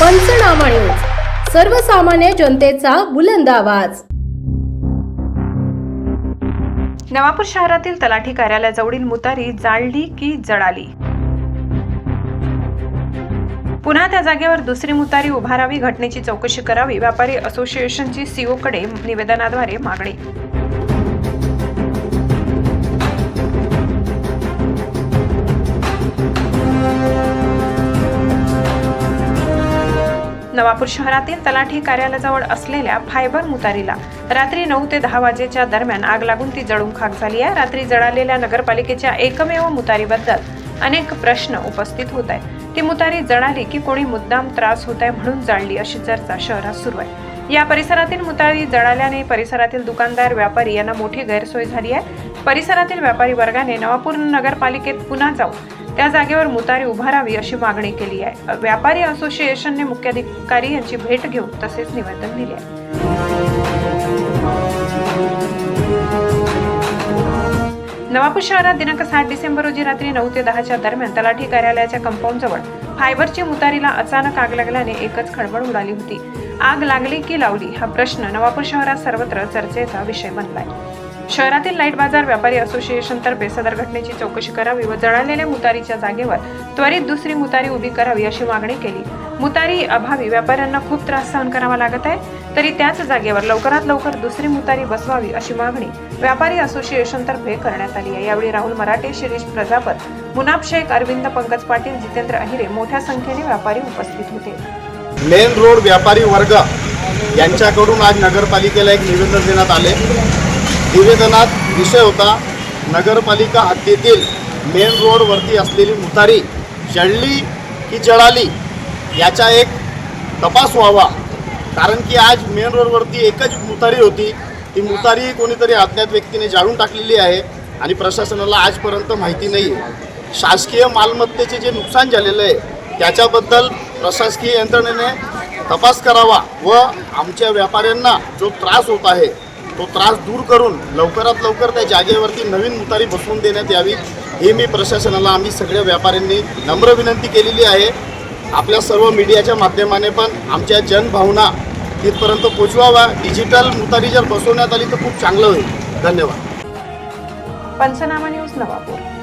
पंचनामा न्यूज. सर्वसामान्य जनतेचा बुलंद आवाज. नवापूर शहरातील तलाठी कार्यालयाजवळील मुतारी जाळली की जळाली? पुन्हा त्या जागेवर दुसरी मुतारी उभारावी घटनेची चौकशी करावी व्यापारी असोसिएशनची सीओकडे निवेदनाद्वारे मागणी नवापूर शहरातील तलाठी कार्यालयाजवळ असलेल्या फायबर मुतारीला रात्री नऊ ते दहा वाजेच्या दरम्यान आग लागून ती जळून खाक झाली आहे. रात्री जळालेल्या नगरपालिकेच्या एकमेव मुतारीबद्दल अनेक प्रश्न उपस्थित होत आहे ती मुतारी जळाली की कोणी मुद्दाम त्रास होत आहे म्हणून जाळली अशी चर्चा शहरात सुरू आहे. या परिसरातील मुतारी जळाल्याने परिसरातील दुकानदार व्यापारी यांना मोठी गैरसोय झाली आहे. परिसरातील व्यापारी वर्गाने नवापूर नगरपालिकेत पुन्हा जाऊन त्या जागेवर मुतारी उभारावी अशी मागणी केली आहे. व्यापारी असोसिएशनने मुख्याधिकारी यांची भेट घेऊन तसेच निवेदन दिले आहे. नवापूर शहरात दिनांक सात डिसेंबर रोजी रात्री नऊ ते दहाच्या दरम्यान तलाठी कार्यालयाच्या कंपाऊंड जवळ फायबरची मुतारीला अचानक आग लागल्याने एकच खळबळ उडाली होती. आग लागली की लावली? हा प्रश्न नवापूर शहरात सर्वत्र चर्चेचा विषय बनलाय. शहरातील लाइट बाजार व्यापारी असोसिएशन तर्फे सदर घटनेची चौकशी करावी व जळालेल्या मुतारीच्या जागेवर त्वरित दुसरी मुतारी उभी करावी अशी मागणी केली. मुतारी अभावी व्यापाऱ्यांना खूप त्रास सहन करावा लागत आहे तरी त्याच जागेवर लवकरात लवकर दुसरी मुतारी बसवावी अशी मागणी व्यापारी असोसिएशन तर्फे करण्यात आली आहे. यावेळी राहुल मराठे शिरीष प्रजापत मुनाब शेख अरविंद पंकज पाटील जितेंद्र अहिरे मोठ्या संख्येने व्यापारी उपस्थित होते. मेन रोड व्यापारी वर्ग यांच्याकडून आज नगरपालिकेला एक निवेदन देण्यात आले. निवेदनात विषय होता नगरपालिका हद्दीतील मेन रोडवरती असलेली मुतारी जळली की जळाली याचा एक तपास व्हावा. कारण की आज मेन रोडवरती एकच मुतारी होती. ती मुतारी कोणीतरी अज्ञात व्यक्तीने जाळून टाकलेली आहे आणि प्रशासनाला आजपर्यंत माहिती नाही आहे शासकीय मालमत्तेचे जे नुकसान झालेलं आहे त्याच्याबद्दल प्रशासकीय यंत्रणेने तपास करावा व आमच्या व्यापाऱ्यांना जो त्रास होत आहे तो त्रास दूर करून लवकरात लवकर त्या जागेवरती नवीन मुतारी बसवून देण्यात यावी हे मी प्रशासनाला आम्ही सगळ्या व्यापाऱ्यांनी नम्र विनंती केलेली आहे. आपल्या सर्व मीडियाच्या माध्यमाने पण आमच्या जनभावना तिथपर्यंत पोचवावा. डिजिटल मुतारी जर बसवण्यात आली तर खूप चांगलं होईल. धन्यवाद. पंचनामा न्यूज नवापूर.